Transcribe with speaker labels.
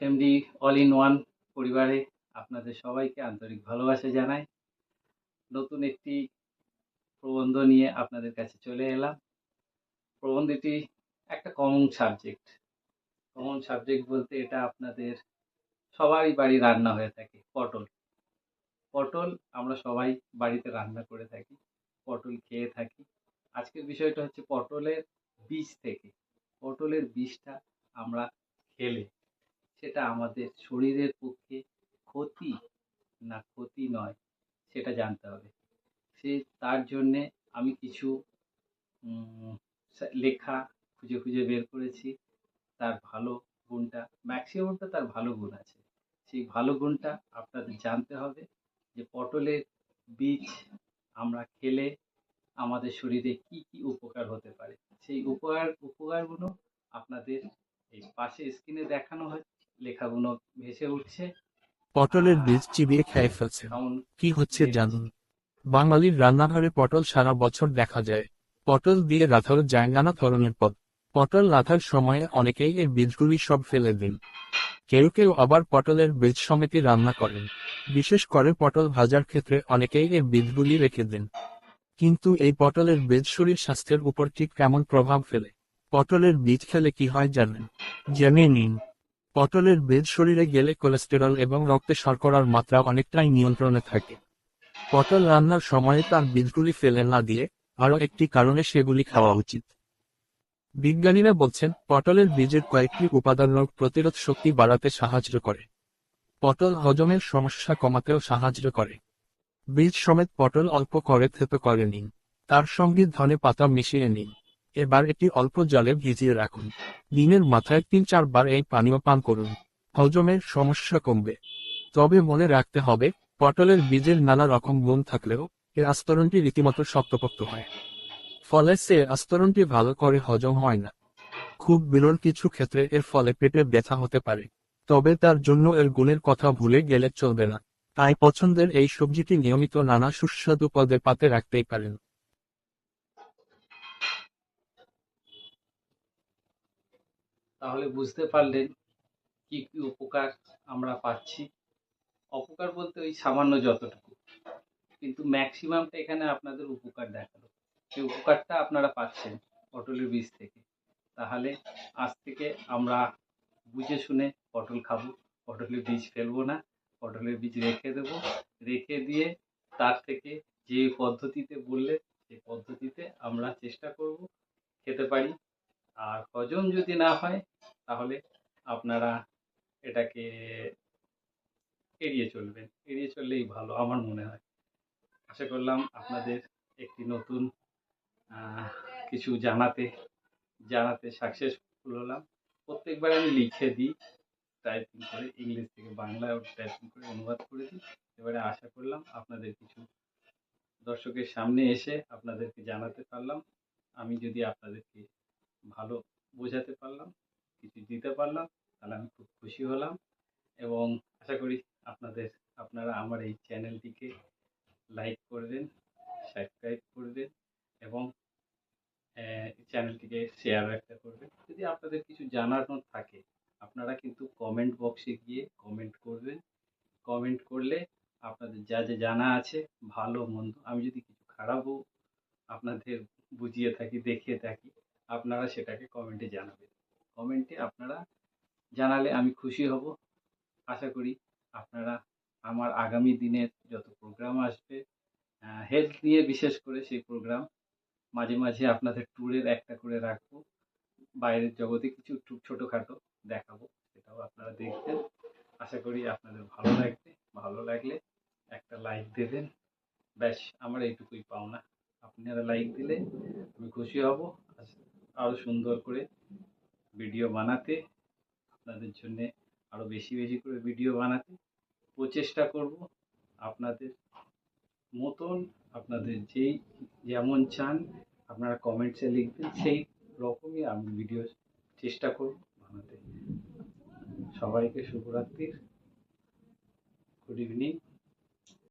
Speaker 1: MD all in one পরিবারে আপনাদের সবাইকে আন্তরিক ভালোবাসা জানাই। নতুন একটি প্রবন্ধ নিয়ে আপনাদের কাছে চলে এলাম। প্রবন্ধটি একটা কমন সাবজেক্ট কমন সাবজেক্ট বলতে এটা আপনাদের সবারই বাড়ি রান্না হয়ে থাকে, পটল। পটল আমরা সবাই বাড়িতে রান্না করে থাকি, পটল খেয়ে থাকি। আজকের বিষয়টা হচ্ছে পটলের বীজ থেকে, পটলের বীজটা আমরা খেলে। সেটা আমাদের শরীরের পক্ষে ক্ষতি না ক্ষতি নয়, সেটা জানতে হবে। সে, তার জন্যে আমি কিছু লেখা খুঁজে খুঁজে বের করেছি। তার ভালো গুণটা, ম্যাক্সিমামটা তার ভালো গুণ আছে। সেই ভালো গুণটা আপনাদের জানতে হবে যে পটলের বীজ আমরা খেলে আমাদের শরীরে কি কি উপকার হতে পারে। সেই উপকার, উপকারগুলো আপনাদের এই পাশে স্ক্রিনে দেখানো হয় লেখাগুলো ভেসে উঠছে।
Speaker 2: পটলের বীজ চিবিয়ে খেয়ে ফেলছে। কি হচ্ছে জানুন। বাঙালির রান্নাঘরে পটল সারা বছর দেখা যায়। পটল দিয়ে রাঁধার যায় নানা ধরনের পদ। পটল রাঁধার সময়ে অনেকেই এই বীজগুলি সব ফেলে দিন। কেউ কেউ আবার পটলের বীজ সমেতি রান্না করেন। বিশেষ করে পটল ভাজার ক্ষেত্রে অনেকেই এই বীজগুলি রেখে দেন। কিন্তু এই পটলের বীজ শরীর স্বাস্থ্যের উপর ঠিক কেমন প্রভাব ফেলে? পটলের বীজ খেলে কি হয় জানেন? জেনে নিন। পটলের বীজ শরীরে গেলে কোলেস্টেরল এবং রক্তে শর্করার মাত্রা অনেকটাই নিয়ন্ত্রণে থাকে। পটল রান্নার সময়ে তার বীজগুলি ফেলে না দিয়ে আরও একটি কারণে সেগুলি খাওয়া উচিত। বিজ্ঞানীরা বলছেন, পটলের বীজের কয়েকটি উপাদান রোগ প্রতিরোধ শক্তি বাড়াতে সাহায্য করে। পটল হজমের সমস্যা কমাতেও সাহায্য করে। বীজ সমেত পটল অল্প করে থেতো করে নিন তার সঙ্গে ধনে পাতা মিশিয়ে নিন। এবার এটি অল্প জলে ভিজিয়ে রাখুন। দিনের মাথায় তিন চারবার এই পানীয় পান করুন। হজমের সমস্যা কমবে। তবে মনে রাখতে হবে, পটলের বীজের নানা রকম গুণ থাকলেও এর আস্তরণটি রীতিমতো শক্তপোক্ত হয়। ফলে সে আস্তরণটি ভালো করে হজম হয় না। খুব বিরল কিছু ক্ষেত্রে এর ফলে পেটে ব্যথা হতে পারে। তবে তার জন্য এর গুণের কথা ভুলে গেলে চলবে না। তাই পছন্দের এই সবজিটি নিয়মিত নানা সুস্বাদু পদে পাতে রাখতেই পারেন।
Speaker 1: তাহলে বুঝতে পারলেন কি কি উপকার আমরা পাচ্ছি। অপকার বলতে ওই সামান্য যতটুকু। কিন্তু ম্যাক্সিমামটা এখানে আপনাদের উপকার দেখাল। সেই উপকারটা আপনারা পাচ্ছেন পটলের বীজ থেকে। তাহলে আজ থেকে আমরা বুঝে শুনে পটল খাব। পটলের বীজ ফেলব না। পটলের বীজ রেখে দেবো। রেখে দিয়ে তার থেকে যে পদ্ধতিতে বললে সেই পদ্ধতিতে আমরা চেষ্টা করব। খেতে পারি। আর হজম যদি না হয় তাহলে আপনারা এটাকে এড়িয়ে চলবেন। এড়িয়ে চললেই ভালো, আমার মনে হয়। আশা করলাম আপনাদের একটি নতুন কিছু জানাতে জানাতে সাকসেসফুল হলাম। প্রত্যেকবার আমি লিখে দিই টাইপিং করে ইংলিশ থেকে বাংলায় টাইপিং করে অনুবাদ করে দিই। এবারে আশা করলাম আপনাদের কিছু দর্শকের সামনে এসে আপনাদেরকে জানাতে পারলাম। আমি যদি আপনাদেরকে ভালো বোঝাতে পারলাম দিতে পারলাম, তাহলে আমি খুব খুশি হলাম। এবং আশা করি আপনাদের, আপনারা আমার এই চ্যানেলটিকে লাইক করবেন, সাবস্ক্রাইব করবেন এবং চ্যানেলটিকে শেয়ার একটা করবেন। যদি আপনাদের কিছু জানানোর থাকে, আপনারা কিন্তু কমেন্ট বক্সে গিয়ে কমেন্ট করবেন। কমেন্ট করলে আপনাদের যা যা জানা আছে, ভালো, মন্দ, আমি যদি কিছু খারাপও আপনাদের বুঝিয়ে থাকি, দেখিয়ে থাকি, আপনারা সেটাকে কমেন্টে জানাবেন। কমেন্টে আপনারা জানালে আমি খুশি হব। আশা করি আপনারা আমার আগামী দিনের যত প্রোগ্রাম আসবে হেলথ নিয়ে বিশেষ করে সেই প্রোগ্রাম মাঝে মাঝে আপনাদের ট্যুরের একটা করে রাখব। বাইরের জগতে কিছু ছোটোখাটো দেখাবো, সেটাও আপনারা দেখবেন। আশা করি আপনাদের ভালো লাগবে। ভালো লাগলে একটা লাইক দেবেন। ব্যাস, আমার এইটুকুই পাওনা। আপনারা লাইক দিলে আমি খুশি হব। আরও সুন্দর করে ভিডিও বানাতে, আপনাদের জন্যে আরও বেশি বেশি করে ভিডিও বানাতে প্রচেষ্টা করব। আপনাদের মতন, আপনাদের যেই যেমন চান, আপনারা কমেন্টসে লিখবেন, সেই রকমই আমি ভিডিও চেষ্টা করব বানাতে। সবাইকে শুভরাত্রির গুড ইভিনিং